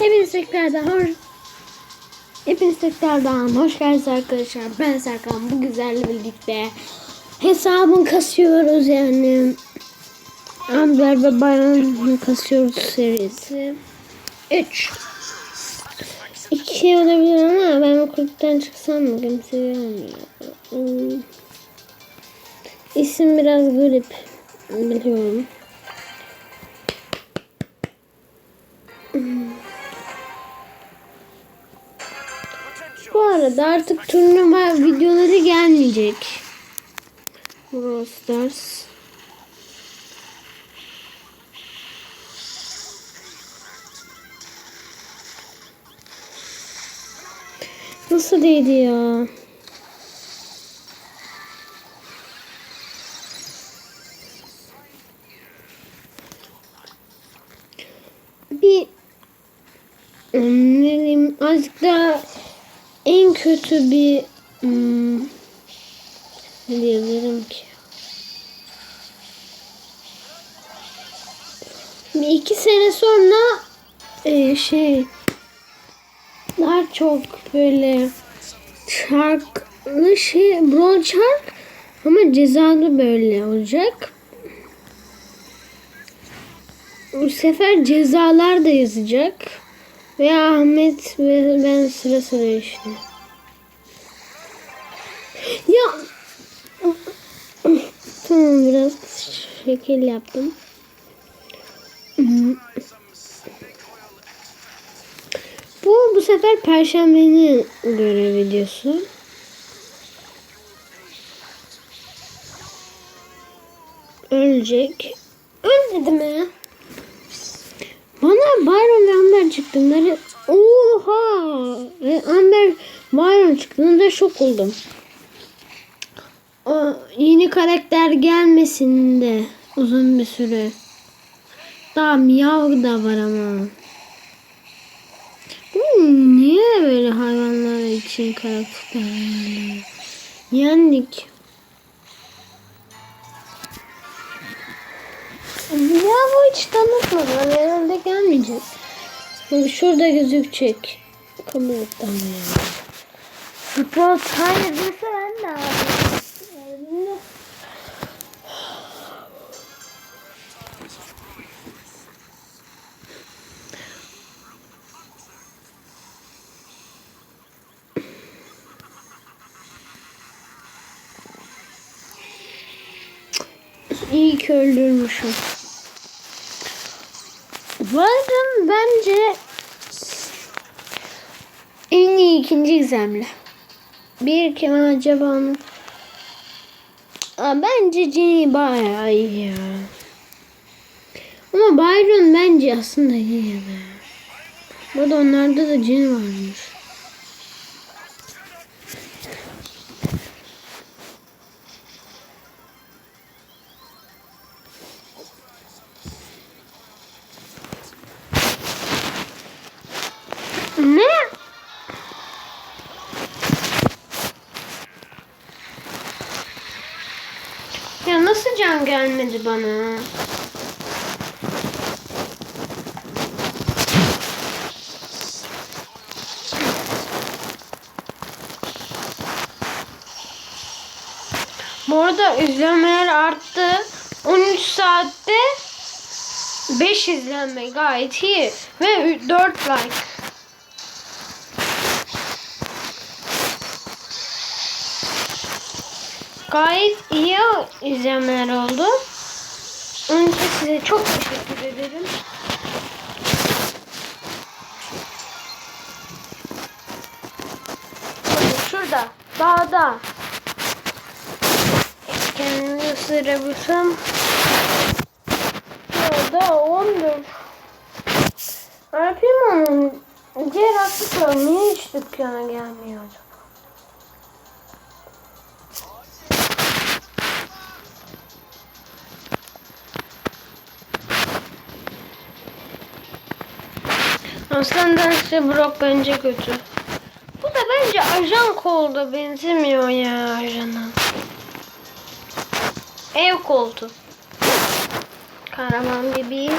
Hepiniz tekrardan hoş Hepiniz tekrardan hoş geldiniz arkadaşlar. Ben Serkan. Bu güzelle birlikte hesabını kasıyoruz yani. Amber ve Bayan'ı kasıyoruz serisi. 3 2 olabilir ama ben o kulüpten çıksam mı kimse gelmiyor. Hmm. İsim biraz garip. Biliyorum. Arada artık turnuva videoları gelmeyecek. Brawl. Nasıl değdi ya? Kötü bir hmm, ne diyebilirim ki? Bir iki sene sonra e, şey daha çok böyle şarkılı şey Brawl Shark ama cezalı böyle olacak. Bu sefer cezalar da yazacak. Ve Ahmet ve ben sıra sıra işte. Tamam biraz şekil yaptım. Bu bu sefer perşembenin görev videosu. Ölecek. Ölmedi mi? Bana Byron ve Amber çıktığında oha ve Amber Byron çıktığında şok oldum. O yeni karakter gelmesin de uzun bir süre. Daha miyav da var ama. Niye böyle hayvanlar için karakter? Yendik. Ya bu hiç tanıtmadı. Herhalde gelmeyecek. Şurada gözükecek. Ya. Futbol hayır dese ben de abi. Öldürmüşüm. Varın bence en iyi ikinci gizemli. Bir kim acaba? Aa, bence Jenny bayağı iyi. Ama Byron bence aslında iyi. Bu arada onlarda da Jenny varmış. Ne? Ya nasıl can gelmedi bana? Bu arada izlenmeler arttı. 13 saatte 5 izlenme gayet iyi. Ve 4 like. Gayet iyi izlemeler oldu. Onun için size çok teşekkür ederim. Şurada, dağda. Kendimi ısırabilsem. Şurada 14. Ne yapayım onun? Diğer hafta niye hiç dükkana gelmiyor işte Brock bence kötü. Bu da bence ajan kolda benzemiyor ya ajana. Ev koltu. Kahraman gibi.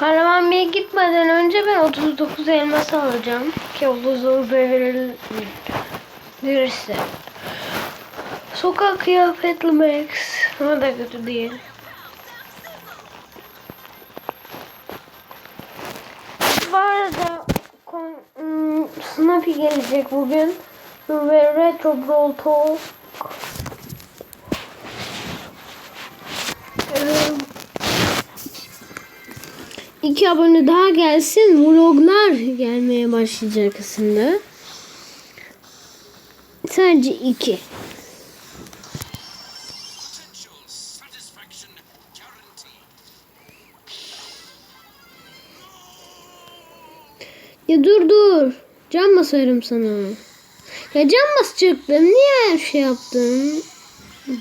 Karavan Bey'e gitmeden önce ben 39 elmas alacağım. Ki 39 verir. Sokak kıyafetli Max. O da kötü değil. Bu arada ım, Snappy gelecek bugün. Ve Retro Brawl Talk. Ee, iki abone daha gelsin. Vloglar gelmeye başlayacak aslında. Sadece iki. Dur dur. Can basarım sana. Ya can basacaktım. Niye her şey yaptın?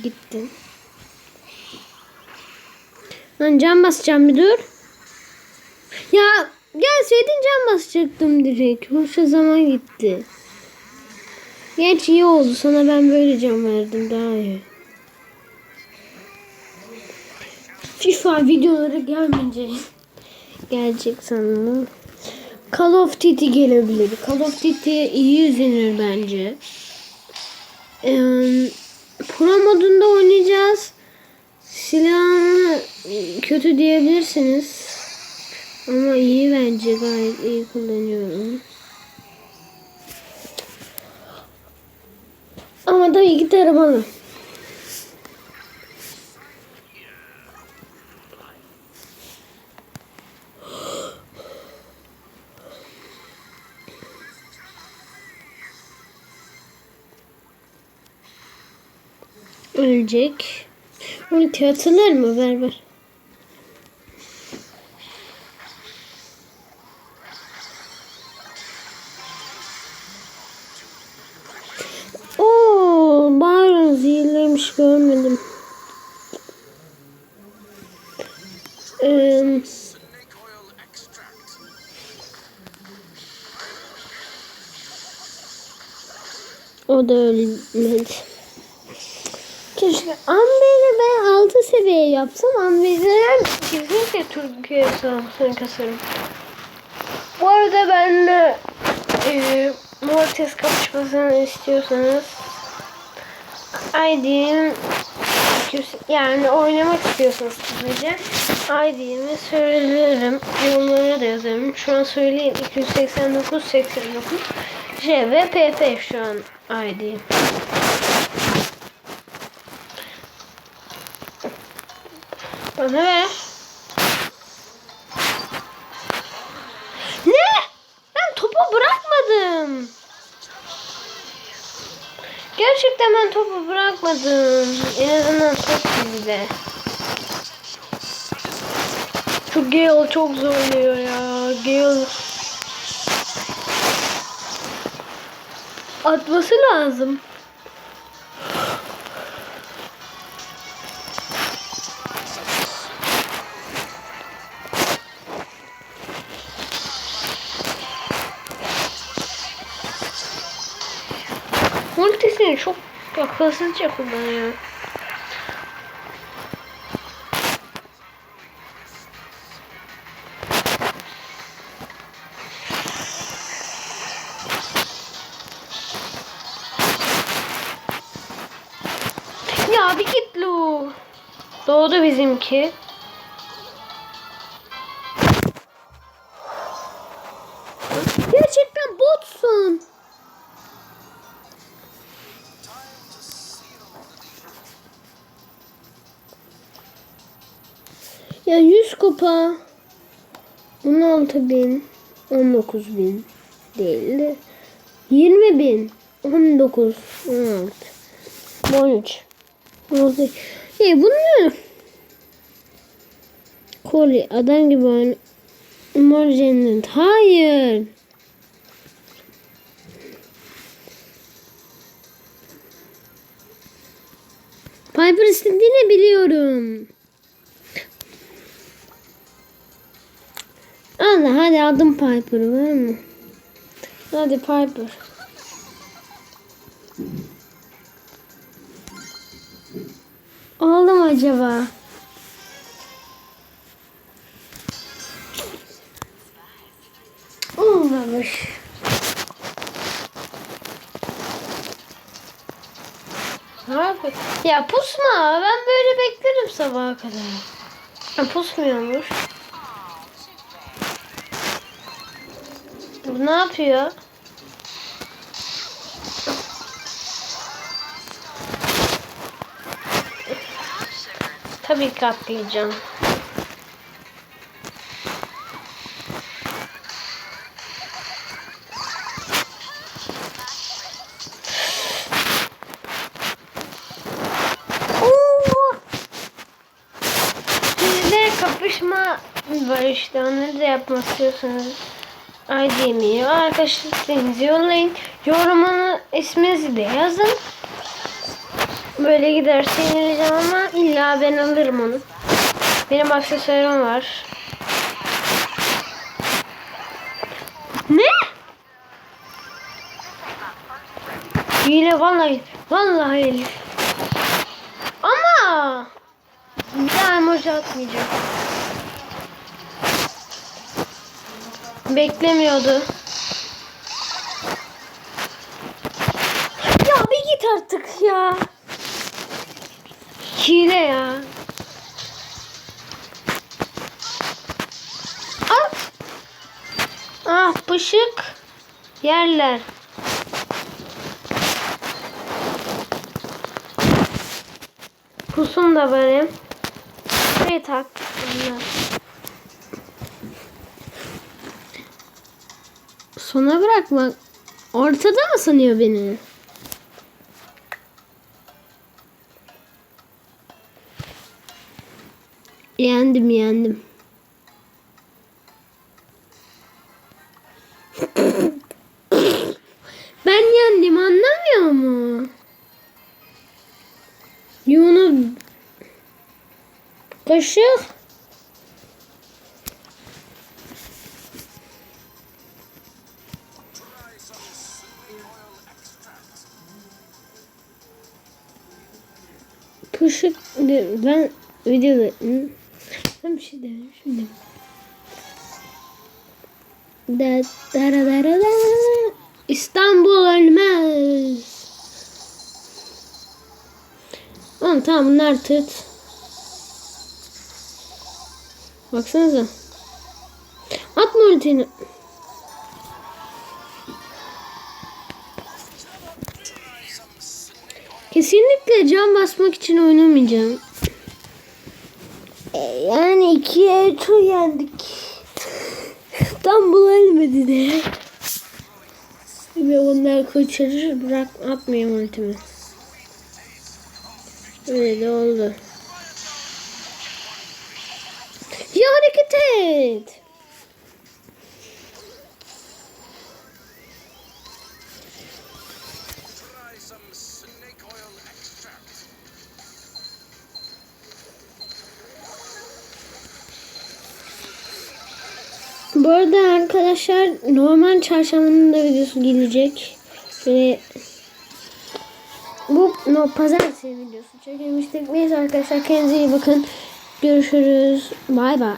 Gittin. Lan can basacağım bir dur. Ya gelseydin can basacaktım direkt. Boşa zaman gitti. Geç iyi oldu. Sana ben böyle can verdim. Daha iyi. FIFA videoları gelmeyince gelecek sanırım. Call of Duty gelebilir. Call of Duty iyi izlenir bence. Ee, Pro modunda oynayacağız. Silahını kötü diyebilirsiniz. Ama iyi bence gayet iyi kullanıyorum. Ama tabii ki taramalı. Ölecek. Ulti atılır mı? Ver ver. Oo, Byron zehirlemiş görmedim. Ee, o da ölmedi. Keşke Amber'i ben 6 seviye yapsam Amber'den kesinlikle Türkiye savaşını kasarım. Bu arada ben e, Mortis kapışmasını istiyorsanız ID'm yani oynamak istiyorsanız kısaca ID'mi söylerim. Yorumlara da yazarım. Şu an söyleyeyim 289 89 J şu an ID'm. Bana ver. Ne? Ben topu bırakmadım. Gerçekten ben topu bırakmadım. En azından top bizde. Şu Gale çok zorluyor ya. Gale atması lazım. Multisini çok akılsızca kullanıyor. Ya bir git Lu. Doğdu bizimki. 100 kupa 16 bin 19 bin değil de 20 bin 19 16 13 16 E bu ne? Koli adam gibi oyna. Mor cennet. Hayır. Piper istediğini biliyorum. Allah hadi aldım Piper'ı var mı? Hadi Piper. Aldım acaba. olmamış. Ya pusma. Ben böyle beklerim sabaha kadar. Ha, pusmuyormuş. Bu ne yapıyor? Tabii ki atlayacağım. Kapışma var işte onları da yapmak istiyorsanız ID'mi arkadaşlarınızı yollayın. Yorumunu isminizi de yazın. Böyle giderse yenileceğim ama illa ben alırım onu. Benim aksesuarım var. Ne? Hile vallahi. Vallahi Elif. Ama bir daha emoji atmayacağım. Beklemiyordu. Ya bir git artık ya. Hile ya. At. Ah pışık. Yerler. Pusum da benim. Buraya tak. Bunlar. Sona bırakma. Ortada mı sanıyor beni? Yendim yendim. Ben yendim anlamıyor mu? Yunus kaşık. Ben videoda ben bir şey dedim şimdi. Da, dara, dara, da. İstanbul ölmez. Oğlum tamam bunlar tırt. Baksanıza. Atma ultini. Kesinlikle can basmak için oynamayacağım. E, Yani ikiye tur yendik. İstanbul ölmedi de. Ve onlar kaçırır bırak atmayayım ultimi. Öyle de oldu. Ya hareket et. Bu arada arkadaşlar normal çarşambanın da videosu gelecek. Ve bu no, pazartesi videosu çekilmiştik. Neyse arkadaşlar kendinize iyi bakın. Görüşürüz. Bay bay.